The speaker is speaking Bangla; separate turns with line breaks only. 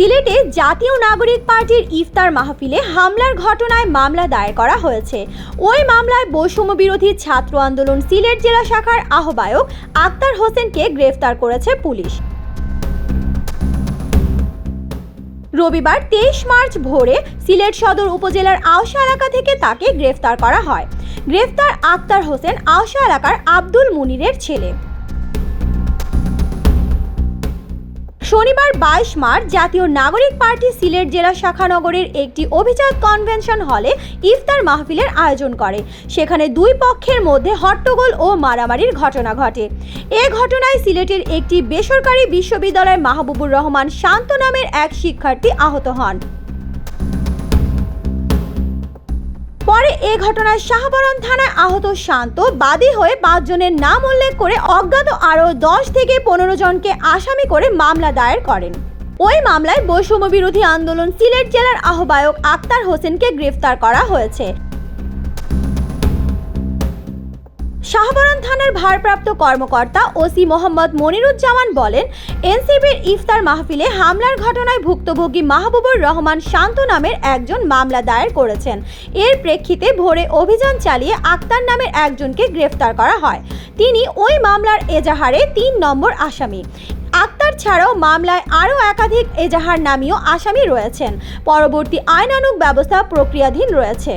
সিলেটে জাতীয় নাগরিক পার্টির ইফতার মাহফিলে হামলার ঘটনায় মামলা দায়ের করা হয়েছে। ওই মামলায় বৈষম্য বিরোধী ছাত্র আন্দোলন সিলেট জেলা শাখার আহ্বায়ক আক্তার হোসেনকে গ্রেফতার করেছে পুলিশ। রবিবার তেইশ মার্চ ভোরে সিলেট সদর উপজেলার আওসা এলাকা থেকে তাকে গ্রেফতার করা হয়। গ্রেফতার আক্তার হোসেন আওসা এলাকার আব্দুল মুনিরের ছেলে। শনিবার বাইশ মার্চ জাতীয় নাগরিক পার্টি সিলেট জেলা শাখানগরের একটি অভিজাত কনভেনশন হলে ইফতার মাহফিলের আয়োজন করে। সেখানে দুই পক্ষের মধ্যে হট্টগোল ও মারামারির ঘটনা ঘটে। এ ঘটনায় সিলেটের একটি বেসরকারি বিশ্ববিদ্যালয়ের মাহবুবুর রহমান শান্ত নামের এক শিক্ষার্থী আহত হন। পরে এ ঘটনায় শাহবরণ থানায় আহত শান্ত বাদী হয়ে পাঁচজনের নাম উল্লেখ করে অজ্ঞাত আরও দশ থেকে পনেরো জনকে আসামি করে মামলা দায়ের করেন। ওই মামলায় বৈষম্য বিরোধী আন্দোলন সিলেট জেলার আহ্বায়ক আক্তার হোসেনকে গ্রেফতার করা হয়েছে। শাহবরণ থানার ভারপ্রাপ্ত কর্মকর্তা ওসি মোহাম্মদ মনিরুজ্জামান বলেন, এনসিবির ইফতার মাহফিলে হামলার ঘটনায় ভুক্তভোগী মাহবুবুর রহমান শান্ত নামের একজন মামলা দায়ের করেছেন। এর প্রেক্ষিতে ভোরে অভিযান চালিয়ে আক্তার নামের একজনকে গ্রেফতার করা হয়। তিনি ওই মামলার এজাহারে তিন নম্বর আসামি। আক্তার ছাড়াও মামলায় আরও একাধিক এজাহার নামীয় আসামি রয়েছেন। পরবর্তী আইনানুগ ব্যবস্থা প্রক্রিয়াধীন রয়েছে।